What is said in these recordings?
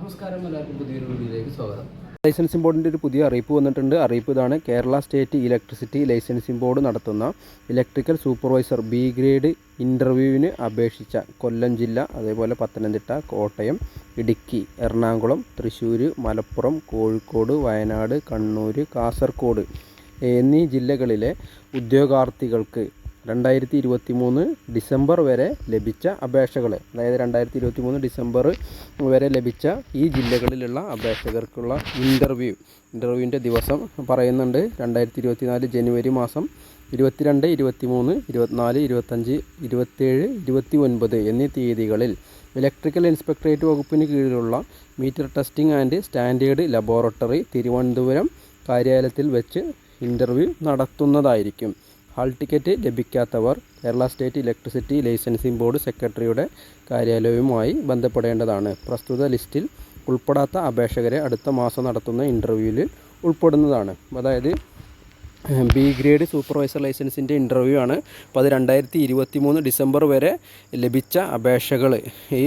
നമസ്കാരം എല്ലാവർക്കും പുതിയൊരു വീഡിയോയിലേക്ക് സ്വാഗതം. ലൈസൻസിംഗ് ബോർഡിന്റെ ഒരു പുതിയ അറിയിപ്പ് വന്നിട്ടുണ്ട്. അറിയിപ്പ് ഇതാണ് Kerala state electricity licensing board നടത്തുന്ന ഇലക്ട്രിക്കൽ സൂപ്പർവൈസർ ബി ഗ്രേഡ് ഇന്റർവ്യൂവിന് അപേക്ഷിച്ച കൊല്ലം ജില്ല അതേപോലെ പത്തനംതിട്ട കോട്ടയം ഇടുക്കി എറണാകുളം തൃശ്ശൂർ മലപ്പുറം കോഴിക്കോട് വയനാട് കണ്ണൂർ കാസർഗോഡ് എന്നീ ജില്ലകളിലെ ഉദ്യോഗാർത്ഥികൾക്ക് രണ്ടായിരത്തി ഇരുപത്തി മൂന്ന് ഡിസംബർ വരെ ലഭിച്ച അപേക്ഷകൾ അതായത് രണ്ടായിരത്തി ഇരുപത്തി മൂന്ന് ഡിസംബർ വരെ ലഭിച്ച ഈ ജില്ലകളിലുള്ള അപേക്ഷകർക്കുള്ള ഇന്റർവ്യൂ ഇന്റർവ്യൂവിന്റെ ദിവസം പറയുന്നുണ്ട് രണ്ടായിരത്തി ഇരുപത്തി നാല് ജനുവരി മാസം ഇരുപത്തിരണ്ട് ഇരുപത്തി മൂന്ന് ഇരുപത്തിനാല് ഇരുപത്തഞ്ച് ഇരുപത്തേഴ് ഇരുപത്തി ഒൻപത് എന്നീ തീയതികളിൽ ഇലക്ട്രിക്കൽ ഇൻസ്പെക്ടറേറ്റ് വകുപ്പിന് കീഴിലുള്ള meter testing and standard laboratory Thiruvananthapuram കാര്യാലയത്തിൽ വെച്ച് ഇന്റർവ്യൂ നടത്തുന്നതായിരിക്കും. Hall ticket ലഭിക്കാത്തവർ Kerala state electricity licensing board സെക്രട്ടറിയുടെ കാര്യാലയവുമായി ബന്ധപ്പെടേണ്ടതാണ്. പ്രസ്തുത ലിസ്റ്റിൽ ഉൾപ്പെടാത്ത അപേക്ഷകരെ അടുത്ത മാസം നടത്തുന്ന ഇന്റർവ്യൂവിൽ ഉൾപ്പെടുന്നതാണ്. അതായത് ബി ഗ്രേഡ് സൂപ്പർവൈസർ ലൈസൻസിന്റെ ഇന്റർവ്യൂ ആണ്. അപ്പോൾ അത് രണ്ടായിരത്തി ഇരുപത്തി മൂന്ന് ഡിസംബർ വരെ ലഭിച്ച അപേക്ഷകൾ ഈ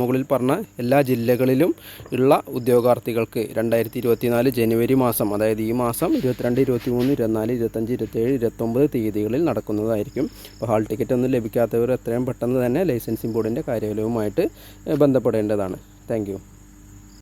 മുകളിൽ പറഞ്ഞ എല്ലാ ജില്ലകളിലും ഉള്ള ഉദ്യോഗാർത്ഥികൾക്ക് രണ്ടായിരത്തി ഇരുപത്തി നാല് ജനുവരി മാസം അതായത് ഈ മാസം ഇരുപത്തിരണ്ട് ഇരുപത്തി മൂന്ന് ഇരുപത്തിനാല് ഇരുപത്തഞ്ച് ഇരുപത്തേഴ് ഇരുപത്തൊമ്പത് തീയതികളിൽ നടക്കുന്നതായിരിക്കും. അപ്പോൾ ഹാൾ ടിക്കറ്റ് ഒന്നും ലഭിക്കാത്തവർ എത്രയും പെട്ടെന്ന് തന്നെ ലൈസൻസിംഗ് ബോർഡിന്റെ കാര്യാലയവുമായിട്ട് ബന്ധപ്പെടേണ്ടതാണ്. താങ്ക്